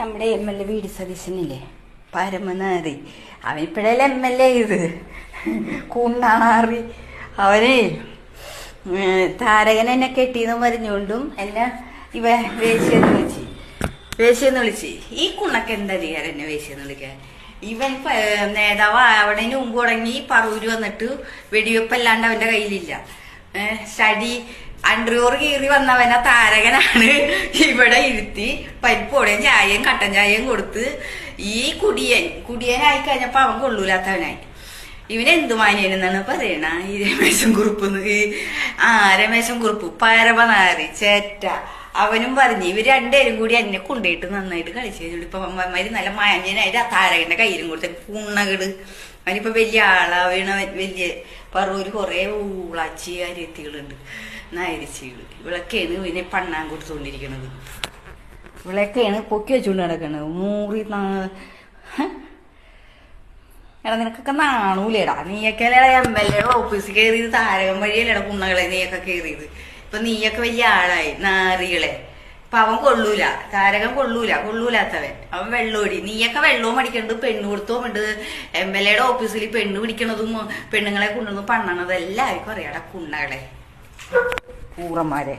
നമ്മുടെ M L A V D സതീശനില്ലേ പരമനാറി അവനിപ്പോഴല്ലേ എം എൽ എ ഇത് കുണ്ണാറി അവനെ താരകനെന്നെ പറഞ്ഞുകൊണ്ടും എന്നെ ഇവ വേശ്യെന്ന് വിളിച്ച്. വേശ്യെന്ന് വിളിച്ച്. ഈ കുണ്ണക്ക് എന്താ ചെയ്യാറ് എന്നെ വേശ്യെന്ന് വിളിക്കാൻ? ഇവൻ നേതാവ് അവിടെ മുമ്പ് തുടങ്ങി പറൂര് വന്നിട്ട് വെടിവെപ്പല്ലാണ്ട് അവന്റെ കയ്യിലില്ല. ഏഹ് അണ്ടർവോർ കീറി വന്നവനെ താരകനാണ്. ഇവിടെ ഇരുത്തി പരിപ്പോടെയും ചായയും കട്ടൻ ചായയും കൊടുത്ത് ഈ കുടിയൻ കുടിയനായി കഴിഞ്ഞപ്പോ അവൻ കൊള്ളൂലാത്തവനായി. ഇവനെന്തു മാനിയനെന്നാണ് പറയണ? ഈ രമേശൻ കുറുപ്പ് ആ രമേശൻ കുറുപ്പ്. പരമനാറി ചേറ്റ. അവനും പറഞ്ഞു ഇവർ രണ്ടുപേരും കൂടി എന്നെ കൊണ്ടുപോയിട്ട് നന്നായിട്ട് കളിച്ചു ഇപ്പൊ അമ്മമാര് നല്ല മാന്യനായിട്ട് ആ താരകന്റെ കയ്യിലും കൊടുത്ത പുണ്ണകൾ അവനിപ്പോ വലിയ ആളാവണ വലിയ പറൂര് കൊറേ ഊളാച്ചി അരിയത്തികളുണ്ട്. നായരിച്ചികൾ. ഇവളൊക്കെയാണ് ഇവനെ പണ്ണാൻ കൊടുത്തുകൊണ്ടിരിക്കണത്. ഇവളൊക്കെയാണ് പൊക്കി വെച്ചുകൊണ്ട് നടക്കണത്. മൂറി എടാ നിനക്കൊക്കെ നാണൂലേടാ. നീയൊക്കെ എം എൽ എ ഓഫീസിൽ കയറിയത് താരകം വഴിയല്ലേടാ കുണ്ണകളെ നീയൊക്കെ കയറിയത് ഇപ്പൊ നീയൊക്കെ വലിയ ആളായി നാറികളെ. ഇപ്പൊ അവൻ കൊള്ളൂല താരകൻ കൊള്ളൂല കൊള്ളൂലാത്തവൻ. അവൻ വെള്ളോടി. നീയൊക്കെ വെള്ളവും അടിക്കണ്ട് പെണ്ണ് കൊടുത്തവും ഉണ്ട്. എം എൽ എയുടെ ഓഫീസിൽ പെണ്ണ് പിടിക്കണതും പെണ്ണുങ്ങളെ കൊണ്ടുവന്ന് പണ്ണണതും എല്ലാവർക്കും അറിയാടാ കുണ്ണകളെ കൂറന്മാരെ.